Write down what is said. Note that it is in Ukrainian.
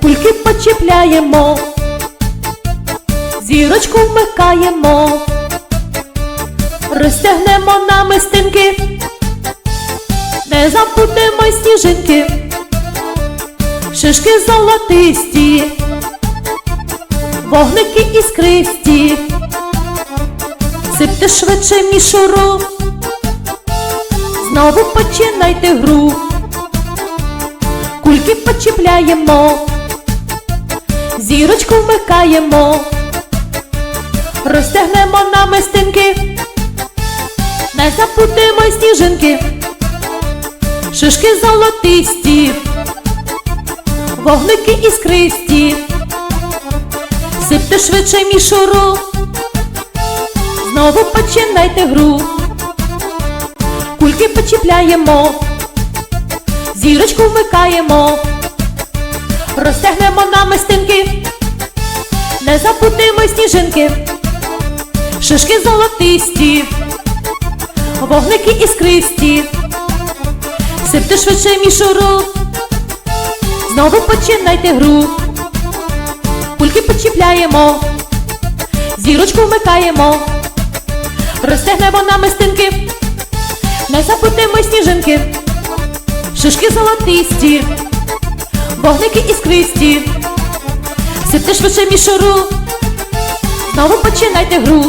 почіпляємо, зірочку вмикаємо, розтягнемо намистинки, не забудемо й сніжинки, шишки золотисті, вогники іскристі, сипте швидше мішуру, знову починайте гру. Кульки почіпляємо, зірочку вмикаємо, розтягнемо намистинки, не забудемо й сніжинки, шишки золотисті, вогники іскристі, сипте швидше мішуру, знову починайте гру. Кульки почіпляємо. Зірочку вмикаємо, розтягнемо намистинки, не забудемо сніжинки, шишки золотисті, вогники іскристі, сипте швидше мішуру, знову починайте гру, кульки почіпляємо, зірочку вмикаємо, розтягнемо намистинки, не забудемо сніжинки. Шишки золотисті, вогники іскристі, сипте швидше мішуру, знову починайте гру.